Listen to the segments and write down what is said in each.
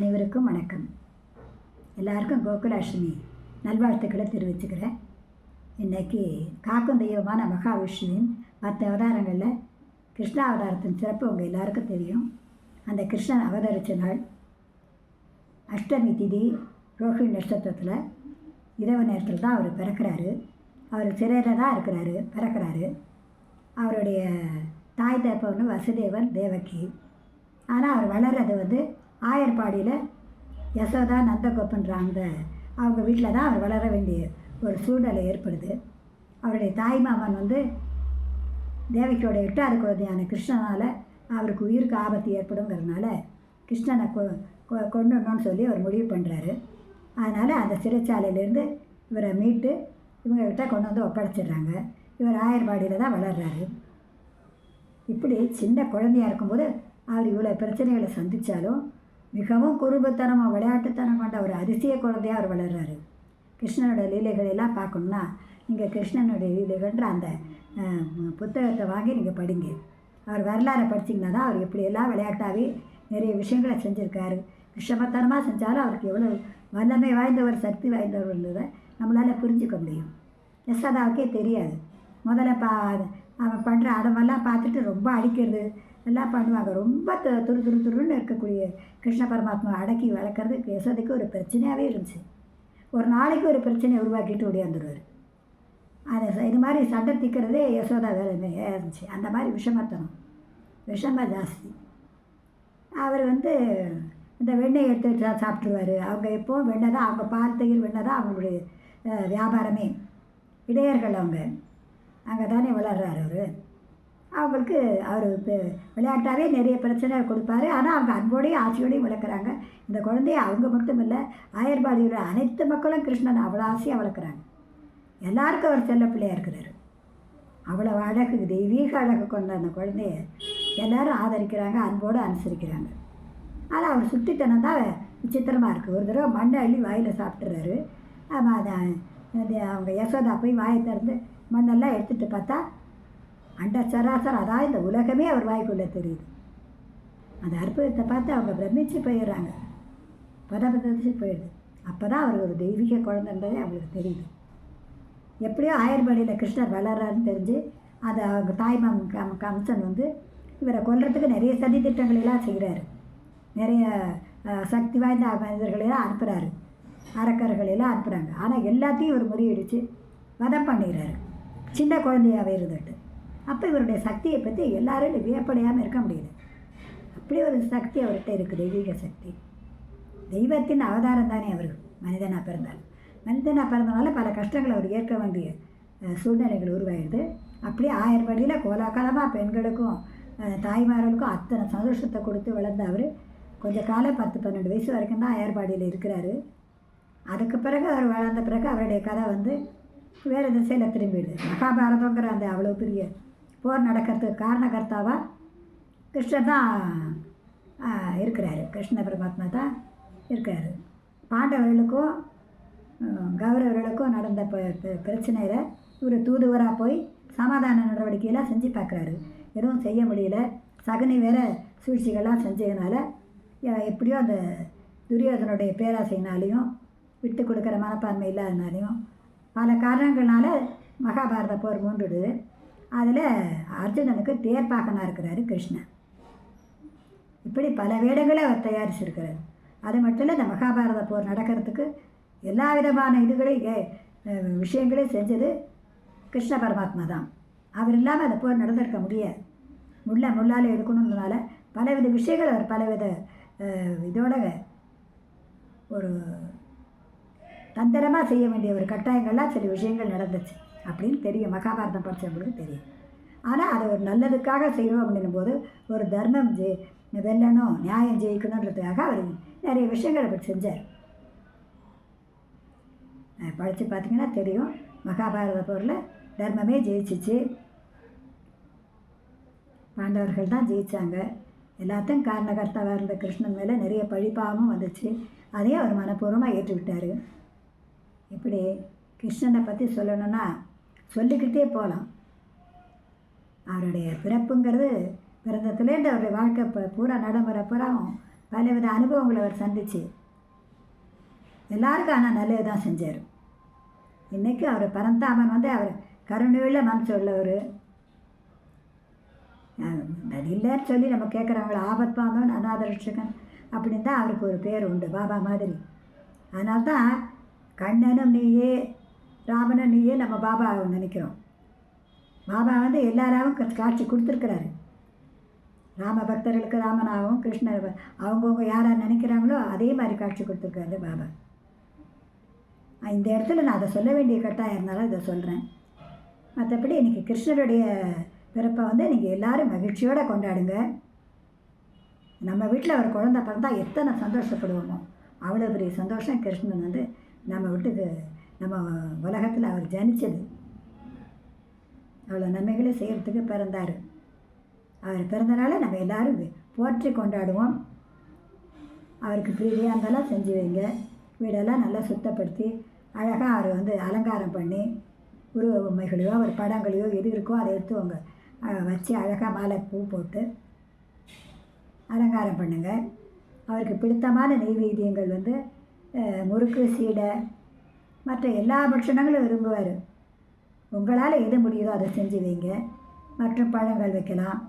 அனைவருக்கும் வணக்கம். எல்லாருக்கும் கோகுலாஷ்டமி நல்வாழ்த்துக்களை தெரிவிச்சுக்கிறேன். இன்றைக்கி காக்கும் தெய்வமான மகாவிஷ்ணுவின் மற்ற அவதாரங்களில் கிருஷ்ண அவதாரத்தின் சிறப்பு உங்கள் எல்லாருக்கும் தெரியும். அந்த கிருஷ்ணன் அவதரித்த நாள் அஷ்டமி திதி ரோஹிணி நட்சத்திரத்தில் இரவு நேரத்தில் தான் அவர் பிறக்கிறாரு. அவர் சிறையில் தான் இருக்கிறாரு பிறக்கிறாரு. அவருடைய தாய் தகப்பன் வசுதேவன் தேவகி. ஆனால் அவர் வளர்றது வந்து ஆயர்பாடியில் யசோதா நந்தகோபன்றாந்த அவங்க வீட்டில் தான் அவர் வளர வேண்டிய ஒரு சூழ்நிலை ஏற்படுது. அவருடைய தாய் மாமன் வந்து தேவகியோட எட்டாவது குழந்தையான கிருஷ்ணனால் அவருக்கு உயிருக்கு ஆபத்து ஏற்படுங்கிறதுனால கிருஷ்ணனை கொ கொ- சொல்லி அவர் முடிவு பண்ணுறாரு அதனால் அந்த சிறைச்சாலையிலேருந்து இவரை மீட்டு இவங்ககிட்ட கொண்டு வந்து ஒப்படைச்சிடுறாங்க. இவர் ஆயர்பாடியில் தான் வளர்கிறாரு இப்படி சின்ன குழந்தையா இருக்கும்போது அவர் இவ்வளோ பிரச்சனைகளை சந்தித்தாலும் மிகவும் குறும்புத்தனமாக விளையாட்டுத்தனம் கொண்ட ஒரு அதிசய குழந்தையாக அவர் வளர்றாரு. கிருஷ்ணனோட லீலைகளை எல்லாம் பார்க்கணுன்னா நீங்கள் கிருஷ்ணனுடைய லீலைகள்ன்ற அந்த புத்தகத்தை வாங்கி நீங்கள் படிங்க. அவர் வரலாறை படிச்சிங்கன்னா தான் அவர் எப்படியெல்லாம் விளையாட்டாகவே நிறைய விஷயங்களை செஞ்சுருக்காரு. விஷமத்தனமாக செஞ்சாலும் அவருக்கு எவ்வளோ வல்லமை வாய்ந்தவர் சக்தி வாய்ந்தவர்ன்றதை நம்மளால் புரிஞ்சுக்க முடியும். யசோதாவுக்கே தெரியாது. முதல்ல பா அவன் பண்ணுற அடமெல்லாம் பார்த்துட்டு ரொம்ப அடிக்கிறது எல்லாம் பண்ணுவாங்க. ரொம்ப துரு துரு துருன்னு இருக்கக்கூடிய கிருஷ்ண பரமாத்மா அடக்கி வளர்க்குறது யசோதைக்கு ஒரு பிரச்சனையாகவே இருந்துச்சு. ஒரு நாளைக்கு ஒரு பிரச்சனையை உருவாக்கிட்டு ஓடியாந்துருவார் அதை இது மாதிரி சண்டை திக்கிறதே யசோதா வேலை இருந்துச்சு. அந்த மாதிரி விஷமத்தனம். விஷமாக ஜாஸ்தி. அவர் வந்து இந்த வெண்ணெய் எடுத்து சாப்பிட்ருவார் சாப்பிட்ருவாரு அவங்க எப்போவும் வெண்ணெய் தான் அவங்க பால் தயிர் வெண்ணெய் தான் அவங்களுடைய வியாபாரமே. இடையர்கள் அவங்க. அங்கே தானே வளர்றாரு அவர். அவங்களுக்கு அவர் இப்போ விளையாட்டாவே நிறைய பிரச்சனை கொடுப்பாரு. ஆனால் அவங்க அன்போடையும் ஆசையோடையும் வளர்க்குறாங்க. இந்த குழந்தைய அவங்க மட்டும் இல்லை ஆயர்பாடியோட அனைத்து மக்களும் கிருஷ்ணன் அவ்வளோ ஆசையாக வளர்க்குறாங்க. எல்லாருக்கும் அவர் செல்ல பிள்ளையாக இருக்கிறார். அவ்வளோ அழகு தெய்வீக அழகு கொண்ட அந்த குழந்தைய எல்லாரும் ஆதரிக்கிறாங்க அன்போடு அனுசரிக்கிறாங்க. ஆனால் அவர் சுட்டித்தனம் தான் விசித்திரமாக இருக்குது ஒரு தடவை மண்ணை அள்ளி வாயில் சாப்பிட்றாரு ஆமாம் அதை அவங்க யசோதா போய் வாயை திறந்து மண்ணெல்லாம் எடுத்துகிட்டு பார்த்தா அண்ட சராசரம் அதான் இந்த உலகமே அவர் வாய்க்குள்ளே தெரியுது. அந்த அற்புதத்தை பார்த்து அவங்க பிரமிச்சு போயிடுறாங்க. பதபதிச்சு போயிடுது. அப்போ தான் அவர் ஒரு தெய்வீக குழந்தைன்றதே அவங்களுக்கு தெரியுது. எப்படியோ ஆயர்பாடியில் கிருஷ்ணர் வளர்றாருன்னு தெரிஞ்சு அதை அவங்க தாய்மாமன் கம் கம்சன் வந்து இவரை கொல்றதுக்கு நிறைய சதி திட்டங்களெல்லாம் செய்கிறாரு நிறைய சக்தி வாய்ந்த மனிதர்களெல்லாம் அனுப்புகிறாரு அரக்கர்களெல்லாம் அனுப்புகிறாங்க ஆனால் எல்லாத்தையும் இவர் முறியடித்து வதம் பண்ணிடுறாரு. சின்ன குழந்தையாகவே இருந்துட்டு. அப்போ இவருடைய சக்தியை பற்றி எல்லாரும் வியப்படையாமல் இருக்க முடியுது. அப்படி ஒரு சக்தி அவர்கிட்ட இருக்குது தெய்வீக சக்தி. தெய்வத்தின் அவதாரம் தானே அவர் மனிதனாக பிறந்தார் மனிதனாக பிறந்தனால பல கஷ்டங்களை அவர் ஏற்க வேண்டிய சூழ்நிலைகள் உருவாயிடுது. அப்படியே ஆயர்படியில் கோலாகாலமாக பெண்களுக்கும் தாய்மார்களுக்கும் அத்தனை சந்தோஷத்தை கொடுத்து வளர்ந்த அவர் கொஞ்சம் காலம் பத்து பன்னெண்டு வயசு வரைக்கும் தான் ஆயர்பாடியில் இருக்கிறாரு. அதுக்கு பிறகு அவர் வளர்ந்த பிறகு அவருடைய கதை வந்து வேறு திசையில் திரும்பிடுது. மகாபாரதங்கிற அந்த அவ்வளோ பெரிய போர் நடக்கிறதுக்கு காரணகர்த்தாவாக கிருஷ்ணர் தான் இருக்கிறாரு. கிருஷ்ண பரமாத்மா தான் இருக்கிறாரு பாண்டவர்களுக்கும் கௌரவர்களுக்கும் நடந்த பிரச்சனையில் இவர் தூதுவராக போய் சமாதான நடவடிக்கையெல்லாம் செஞ்சு பார்க்குறாரு எதுவும் செய்ய முடியல. சகுனி வேற சூழ்ச்சிகள்லாம் செஞ்சதுனால எப்படியோ அந்த துரியோதனுடைய பேராசையினாலையும் விட்டு கொடுக்குற மனப்பான்மை இல்லாதனாலையும் பல காரணங்கள்னால மகாபாரத போர் மூண்டுடுது அதில் அர்ஜுனனுக்கு தேர்ப்பாக்கனாக இருக்கிறாரு கிருஷ்ணன். இப்படி பல வேடங்களை அவர் தயாரிச்சிருக்கிறார். அது மட்டும் இல்லை இந்த மகாபாரத போர் நடக்கிறதுக்கு எல்லா விதமான இதுகளையும் ஏ- விஷயங்களையும் செஞ்சது கிருஷ்ண பரமாத்மா தான். அவர் இல்லாமல் அந்த போர் நடந்திருக்க முடியாது. முள்ள முள்ளால் எடுக்கணுன்றதுனால பலவித விஷயங்கள் அவர் பலவித இதோட ஒரு தந்திரமாக செய்ய வேண்டிய ஒரு கட்டாயங்கள்லாம் சில விஷயங்கள் நடந்துச்சு. அப்படின்னு தெரியும். மகாபாரதம் படித்தவங்களுக்கு தெரியும். ஆனால் அதை ஒரு நல்லதுக்காக செய்கிறோம் அப்படின்னும் போது ஒரு தர்மம் ஜெய் வெல்லணும் நியாயம் ஜெயிக்கணுன்றதுக்காக அவர் நிறைய விஷயங்களை அப்படி செஞ்சார். படித்து பார்த்தீங்கன்னா தெரியும் மகாபாரத போரில் தர்மமே ஜெயிச்சிச்சு. பாண்டவர்கள் தான் ஜெயித்தாங்க எல்லாத்தையும் காரணகர்த்தாவாக இருந்த கிருஷ்ணன் மேலே நிறைய பழிப்பாகவும் வந்துச்சு. அதையும் அவர் மனப்பூர்வமாக ஏற்றுக்கிட்டார் இப்படி கிருஷ்ணனை பற்றி சொல்லணும்னா சொல்லிக்கிட்டே போகலாம் அவருடைய பிறப்புங்கிறது பிறந்தத்துலேருந்து அவருடைய வாழ்க்கை இப்போ பூரா நடைமுறை பூராவும் பலவித அனுபவங்களை அவர் சந்திச்சு. எல்லாருக்கும் ஆனால் நல்லது தான் செஞ்சார். இன்றைக்கி அவர் பரந்தாமன் வந்து அவர் கருணையுள்ள மனசு உள்ளவர். அது இல்லைன்னு சொல்லி நம்ம கேட்குறவங்கள ஆபத் பாந்தவன் அநாத அப்படின்னு தான் அவருக்கு ஒரு பேர் உண்டு பாபா மாதிரி. அதனால்தான் கண்ணனும் நீயே ராமனும் நீயே நம்ம பாபாவை நினைக்கிறோம். பாபா வந்து எல்லாராவும் காட்சி கொடுத்துருக்குறாரு. ராம பக்தர்களுக்கு ராமனாகவும் கிருஷ்ணர் அவங்கவுங்க யாராக நினைக்கிறாங்களோ அதே மாதிரி காட்சி கொடுத்துருக்காரு பாபா. இந்த இடத்துல நான் அதை சொல்ல வேண்டிய கட்டாயம் இருந்தாலும் இதை சொல்கிறேன் மற்றபடி இன்றைக்கி கிருஷ்ணருடைய பிறப்பை வந்து நீங்கள் எல்லாரும் மகிழ்ச்சியோடு கொண்டாடுங்க. நம்ம வீட்டில் ஒரு குழந்த பிறந்தா எத்தனை சந்தோஷப்படுவோமோ அவ்வளோ பெரிய சந்தோஷம் கிருஷ்ணன் வந்து நம்ம வீட்டுக்கு நம்ம உலகத்தில் அவர் ஜனிச்சது. அவ்வளோ நன்மைகளை செய்கிறதுக்கு பிறந்தார். அவர் பிறந்தனால நம்ம எல்லாரும் போற்றி கொண்டாடுவோம். அவருக்கு பிரீதியாக இருந்தாலும் செஞ்சு வைங்க. வீடெல்லாம் நல்லா சுத்தப்படுத்தி அழகாக அவர் வந்து அலங்காரம் பண்ணி உருவ பொம்மைகளையோ அவர் படங்களையோ எது இருக்கோ அதை எடுத்து அவங்க வச்சு அழகாக மாலை பூ போட்டு அலங்காரம் பண்ணுங்கள் அவருக்கு பிடித்தமான நெய்வேத்தியங்கள் வந்து முறுக்கு சீடை மற்ற எல்லா பட்சணங்களும் விரும்புவார். உங்களால் எது முடியுதோ அதை செஞ்சு வைங்க. மற்றும் பழங்கள் வைக்கலாம்.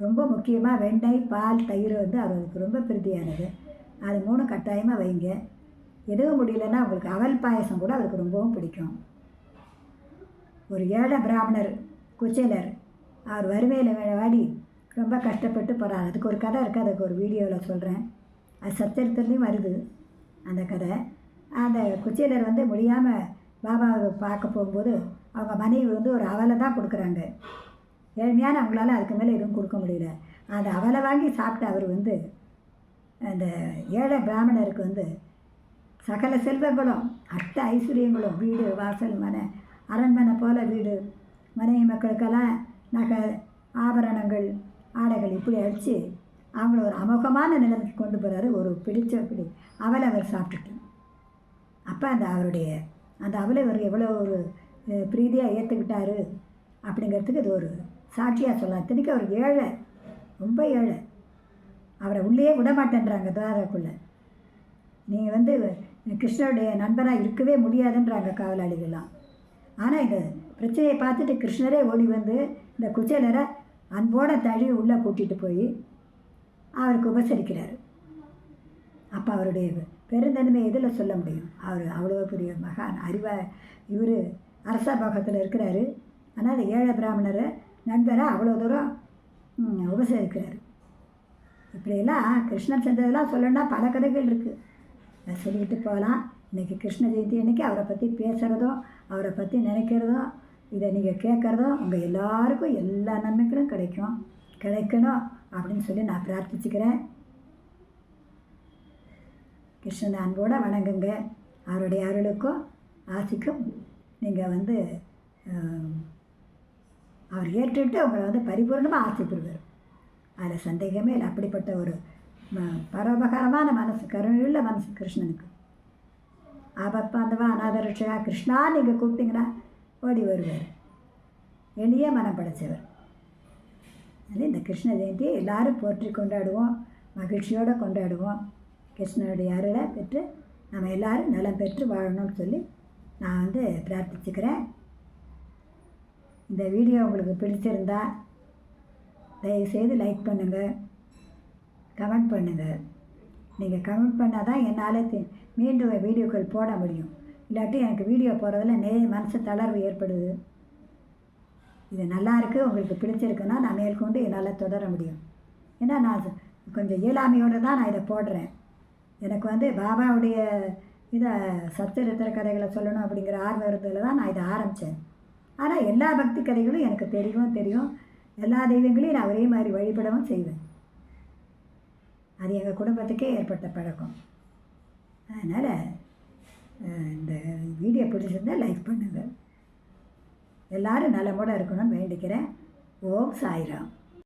ரொம்ப முக்கியமாக வெண்ணெய் பால் தயிர் வந்து அவருக்கு ரொம்ப பிரீதியானது. அது மூணு கட்டாயமாக வைங்க. எதுவும் முடியலன்னா அவங்களுக்கு அவல் பாயசம் கூட அவருக்கு ரொம்பவும் பிடிக்கும். ஒரு ஏழை பிராமணர் குச்சேலர் அவர் வறுமையில் வாடி ரொம்ப கஷ்டப்பட்டு போகிறார் அதுக்கு ஒரு கதை இருக்குது அதுக்கு ஒரு வீடியோவில் சொல்கிறேன் அது சத்திரத்துலேயும் வருது. அந்த கதை. அந்த குச்சேலர் வந்து முடியாமல் பாபாவை பார்க்க போகும்போது அவங்க மனைவி வந்து ஒரு அவலை தான் கொடுக்குறாங்க. ஏழ்மையான அவங்களால அதுக்கு மேலே எதுவும் கொடுக்க முடியல. அந்த அவலை வாங்கி சாப்பிட்ட அவர் வந்து அந்த ஏழை பிராமணருக்கு வந்து சகல செல்வங்களும் அஷ்ட ஐஸ்வர்யங்களும் வீடு வாசல் மனை அரண்மனை போல வீடு மனைவி மக்களுக்கெல்லாம் நகை ஆபரணங்கள் ஆடைகள் இப்படி அடித்து அவங்கள ஒரு அமோகமான நிலைமைக்கு கொண்டு போகிறாரு ஒரு பிடிச்ச பிடி. அவலை அவர் சாப்பிட்டுட்டு அப்போ அந்த அவருடைய அந்த அவளை அவர் எவ்வளோ ஒரு பிரீதியாக ஏற்றுக்கிட்டாரு அப்படிங்கிறதுக்கு இது ஒரு சாட்சியாக சொல்லலாம். இத்தனைக்கு அவர் ஏழை ரொம்ப ஏழை. அவரை உள்ளே விட மாட்டேன்றாங்க துவாரக்குள்ளே நீங்கள் வந்து கிருஷ்ணருடைய நண்பராக இருக்கவே முடியாதுன்றாங்க காவலாளிகள்லாம். ஆனால் இந்த பிரச்சனையை பார்த்துட்டு கிருஷ்ணரே ஓடி வந்து இந்த குச்சேலரை அன்போட தழுவி உள்ளே கூட்டிகிட்டு போய் அவருக்கு உபசரிக்கிறார். அப்போ அவருடைய பெருந்தன்மை எதில் சொல்ல முடியும்? அவர் அவ்வளோ பெரிய மகான் அறிவா இவர் அரசா பக்கத்தில் இருக்கிறாரு. ஆனால் ஏழை பிராமணரை நண்பராக அவ்வளோ தூரம் உபசரிக்கிறார். இப்படியெல்லாம் கிருஷ்ணன் செஞ்சதெல்லாம் சொல்லணும்னா பல கதைகள் இருக்குது அதை சொல்லிக்கிட்டு போகலாம். இன்றைக்கி கிருஷ்ண ஜெயந்தி அன்னைக்கு அவரை பற்றி பேசுகிறதும் அவரை பற்றி நினைக்கிறதும் இதை நீங்கள் கேட்குறதும் உங்கள் எல்லாருக்கும் எல்லா நன்மைகளும் கிடைக்கும். கிடைக்கணும் அப்படின்னு சொல்லி நான் பிரார்த்திச்சுக்கிறேன். கிருஷ்ணனை அன்போடு வணங்குங்க அவருடைய அருளுக்கும் ஆசிக்கும் நீங்கள் வந்து அவர் ஏற்றுட்டு உங்களை வந்து பரிபூர்ணமாக ஆசைப்படுவார் பெறுவார் அதில் சந்தேகமே இல்லை. அப்படிப்பட்ட ஒரு பரோபகரமான பரோபகாரமான மனசு கருணையுள்ள மனசு கிருஷ்ணனுக்கு. ஆபத்பாந்தவா அநாதரட்சகா கிருஷ்ணா நீங்கள் கூப்பிட்டீங்கன்னா ஓடி வருவார். எளிய மனம் படைச்சவர். அதனால் இந்த கிருஷ்ண ஜெயந்தியை எல்லாரும் போற்றி கொண்டாடுவோம். மகிழ்ச்சியோடு கொண்டாடுவோம். கிருஷ்ணனுடைய அருளை பெற்று நம்ம எல்லாரும் நலம் பெற்று வாழணும்னு சொல்லி நான் வந்து பிரார்த்திச்சுக்கிறேன். இந்த வீடியோ உங்களுக்கு பிடிச்சிருந்தா தயவுசெய்து லைக் பண்ணுங்கள் கமெண்ட் பண்ணுங்கள் நீங்கள் கமெண்ட் பண்ணால் தான் என்னால் தி- மீண்டும் வீடியோக்கள் போட முடியும். இல்லாட்டி எனக்கு வீடியோ போடுறதில் நே மனசு தளர்வு ஏற்படுது. இது நல்லா இருக்குது உங்களுக்கு பிடிச்சிருக்குன்னா நான் மேற்கொண்டு என்னால் தொடர முடியும். ஏன்னா நான் கொஞ்சம் இயலாமையோடு தான் நான் இதை போடுறேன். எனக்கு வந்து பாபாவுடைய இதை சச்சரித்திர கதைகளை சொல்லணும் அப்படிங்கிற ஆர்வம் இருந்ததில் தான் நான் இதை ஆரம்பித்தேன் ஆனால் எல்லா பக்தி கதைகளும் எனக்கு தெரியும் தெரியும். எல்லா தெய்வங்களையும் நான் ஒரே மாதிரி வழிபடவும் செய்வேன். அது எங்கள் குடும்பத்துக்கே ஏற்பட்ட பழக்கம். அதனால் இந்த வீடியோ பிடிச்சிருந்தா லைக் பண்ணுங்கள் எல்லாரும் நலமோடு இருக்கணும்னு வேண்டிக்கிறேன். ஓம் சாய்ராம்.